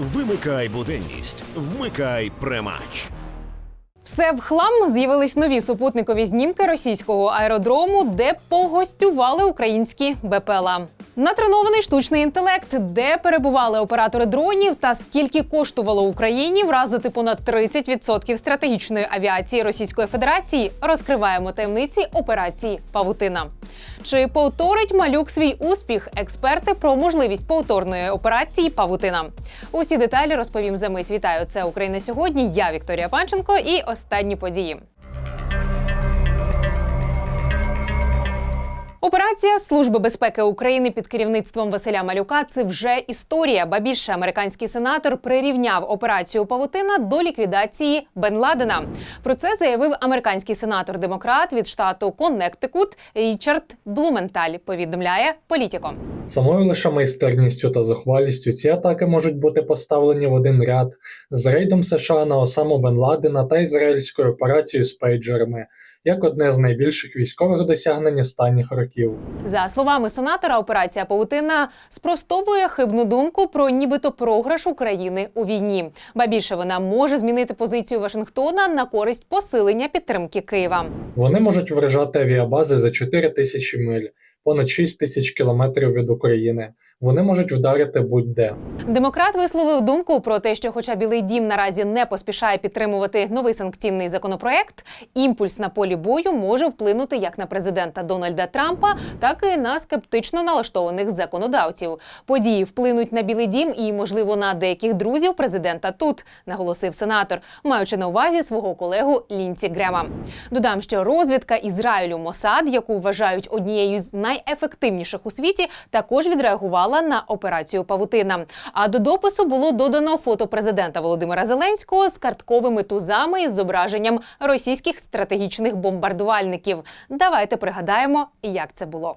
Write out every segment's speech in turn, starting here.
Вимикай буденність, вмикай премач. Все в хлам з'явились нові супутникові знімки російського аеродрому, де погостювали українські БПЛА. Натренований штучний інтелект, де перебували оператори дронів, та скільки коштувало Україні вразити понад 30% стратегічної авіації Російської Федерації, розкриваємо таємниці операції Павутина. Чи повторить малюк свій успіх? Експерти про можливість повторної операції Павутина. Усі деталі розповім за мить. Вітаю! Це Україна сьогодні. Я Вікторія Панченко і останні події. Операція Служби безпеки України під керівництвом Василя Малюка це вже історія. Ба більше американський сенатор прирівняв операцію Павутина до ліквідації Бен Ладена. Про це заявив американський сенатор-демократ від штату Коннектикут Річард Блументаль. Повідомляє Політіко. Самою лише майстерністю та зухвалістю ці атаки можуть бути поставлені в один ряд з рейдом США на Осаму Бен Ладена та ізраїльською операцією з пейджерами як одне з найбільших військових досягнень останніх років. За словами сенатора, операція Павутина спростовує хибну думку про нібито програш України у війні. Ба більше вона може змінити позицію Вашингтона на користь посилення підтримки Києва. Вони можуть вражати авіабази за 4 тисячі миль, понад 6 тисяч кілометрів від України. Вони можуть вдарити будь-де. Демократ висловив думку про те, що, хоча Білий Дім наразі не поспішає підтримувати новий санкційний законопроект, імпульс на полі бою може вплинути як на президента Дональда Трампа, так і на скептично налаштованих законодавців. Події вплинуть на Білий Дім і, можливо, на деяких друзів президента тут, наголосив сенатор, маючи на увазі свого колегу Лінці Грема. Додам, що розвідка Ізраїлю Мосад, яку вважають однією з найефективніших у світі, також відреагувала на операцію Павутина. А до допису було додано фото президента Володимира Зеленського з картковими тузами із зображенням російських стратегічних бомбардувальників. Давайте пригадаємо, як це було.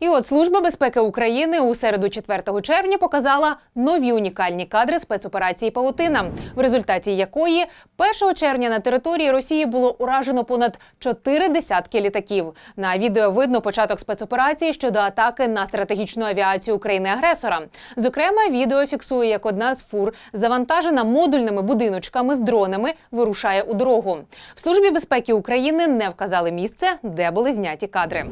І от Служба безпеки України у середу 4 червня показала нові унікальні кадри спецоперації Павутина, в результаті якої 1 червня на території Росії було уражено понад чотири десятки літаків. На відео видно початок спецоперації щодо атаки на стратегічну авіацію країни-агресора. Зокрема, відео фіксує, як одна з фур, завантажена модульними будиночками з дронами, вирушає у дорогу. В службі безпеки України не вказали місце, де були зняті кадри.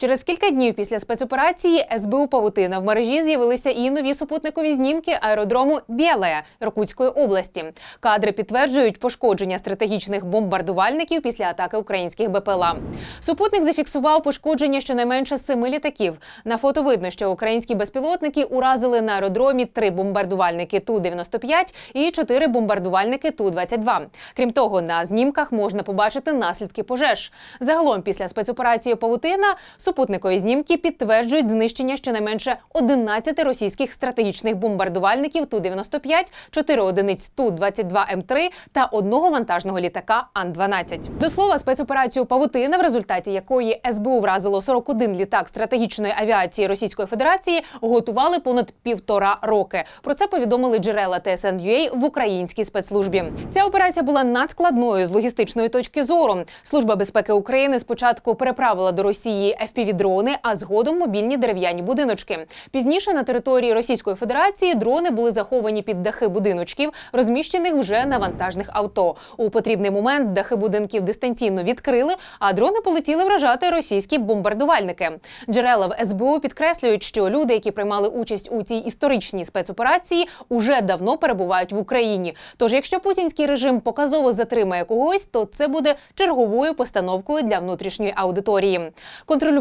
Через кілька днів після спецоперації СБУ Павутина в мережі з'явилися і нові супутникові знімки аеродрому Білая Іркутської області. Кадри підтверджують пошкодження стратегічних бомбардувальників після атаки українських БПЛА. Супутник зафіксував пошкодження щонайменше семи літаків. На фото видно, що українські безпілотники уразили на аеродромі три бомбардувальники ту 95 і чотири бомбардувальники ту 22 Крім того, на знімках можна побачити наслідки пожеж. Загалом, після спецоперації Павутина Супутникові знімки підтверджують знищення щонайменше 11 російських стратегічних бомбардувальників Ту-95, 4 одиниць Ту-22М3 та одного вантажного літака Ан-12. До слова, спецоперацію Павутина, в результаті якої СБУ вразило 41 літак стратегічної авіації Російської Федерації, готували понад півтора роки. Про це повідомили джерела TSN.ua в українській спецслужбі. Ця операція була надскладною з логістичної точки зору. Служба безпеки України спочатку переправила до Росії FPV-дрони, а згодом мобільні дерев'яні будиночки. Пізніше на території Російської Федерації дрони були заховані під дахи будиночків, розміщених вже на вантажних авто. У потрібний момент дахи будинків дистанційно відкрили, а дрони полетіли вражати російські бомбардувальники. Джерела в СБУ підкреслюють, що люди, які приймали участь у цій історичній спецоперації, уже давно перебувають в Україні. Тож, якщо путінський режим показово затримає когось, то це буде черговою постановкою для внутрішньої аудиторії.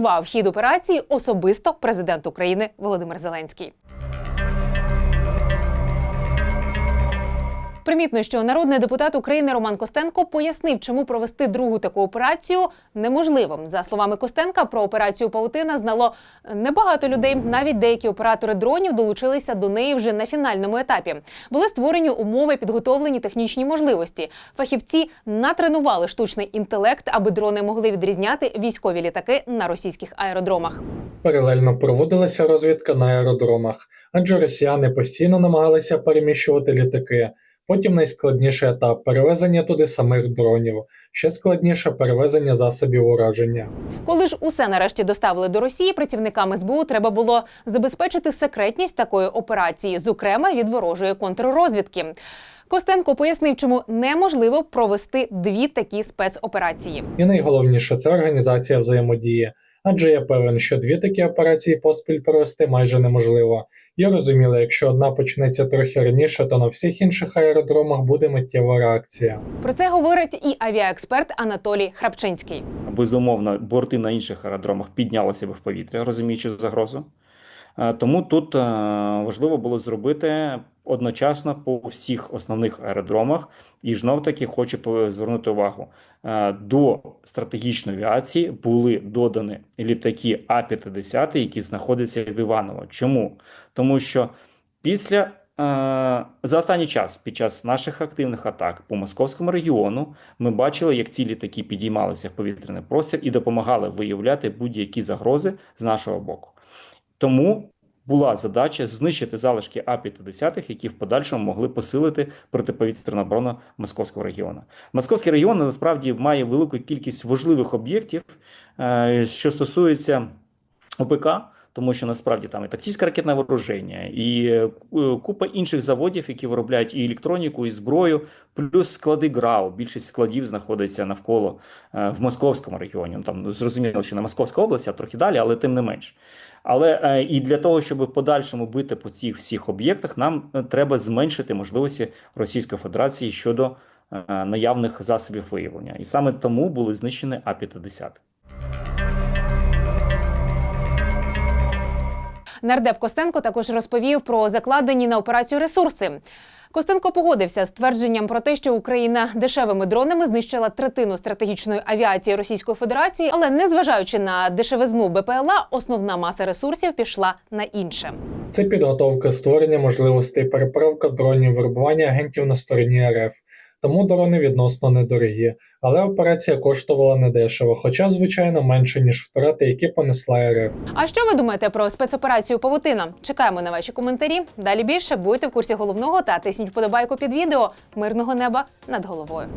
Контролював хід операції особисто президент України Володимир Зеленський. Примітно, що народний депутат України Роман Костенко пояснив, чому провести другу таку операцію неможливо. За словами Костенка, про операцію Паутина знало небагато людей. Навіть деякі оператори дронів долучилися до неї вже на фінальному етапі. Були створені умови, підготовлені технічні можливості. Фахівці натренували штучний інтелект, аби дрони могли відрізняти військові літаки на російських аеродромах. Паралельно проводилася розвідка на аеродромах, адже росіяни постійно намагалися переміщувати літаки. Потім найскладніший етап перевезення туди самих дронів, ще складніше перевезення засобів ураження. Коли ж усе нарешті доставили до Росії, працівникам СБУ треба було забезпечити секретність такої операції, зокрема від ворожої контррозвідки. Костенко пояснив, чому неможливо провести дві такі спецоперації. І найголовніше це організація взаємодії. Адже я певен, що дві такі операції поспіль провести майже неможливо. Я розуміла, якщо одна почнеться трохи раніше, то на всіх інших аеродромах буде миттєва реакція. Про це говорить і авіаексперт Анатолій Храпчинський. Безумовно, борти на інших аеродромах піднялися би в повітря, розуміючи загрозу. Е, Тому тут е, важливо було зробити одночасно по всіх основних аеродромах. І знов таки хочу звернути увагу: е, до стратегічної авіації були додані літаки А-50, які знаходяться в Іваново. Чому? Тому що після за останній час, під час наших активних атак по московському регіону, ми бачили, як ці літаки підіймалися в повітряний простір і допомагали виявляти будь-які загрози з нашого боку. Тому була задача знищити залишки А-50, які в подальшому могли посилити протиповітряну оборону московського регіону. Московський регіон насправді має велику кількість важливих об'єктів, е, що стосується ОПК. Тому що насправді там і тактичне ракетне вооруження, і е, купа інших заводів, які виробляють і електроніку, і зброю, плюс склади ГРАУ. Більшість складів знаходиться навколо е, в московському регіоні. Ну, Там зрозуміло, що не Московська область, а трохи далі, але тим не менш. Але е, і для того, щоб в подальшому бити по цих всіх об'єктах, нам треба зменшити можливості Російської Федерації щодо наявних засобів виявлення. І саме тому були знищені А-50. Нардеп Костенко також розповів про закладені на операцію ресурси. Костенко погодився з твердженням про те, що Україна дешевими дронами знищила третину стратегічної авіації Російської Федерації, але незважаючи на дешевизну БПЛА, основна маса ресурсів пішла на інше. Це підготовка створення можливостей переправка дронів, вербування агентів на стороні РФ. Тому дрони відносно недорогі, але операція коштувала недешево, хоча, звичайно, менше ніж втрати, які понесла РФ. А що ви думаєте про спецоперацію Павутина? Чекаємо на ваші коментарі. Далі більше будьте в курсі головного та тисніть вподобайку під відео. Мирного неба над головою.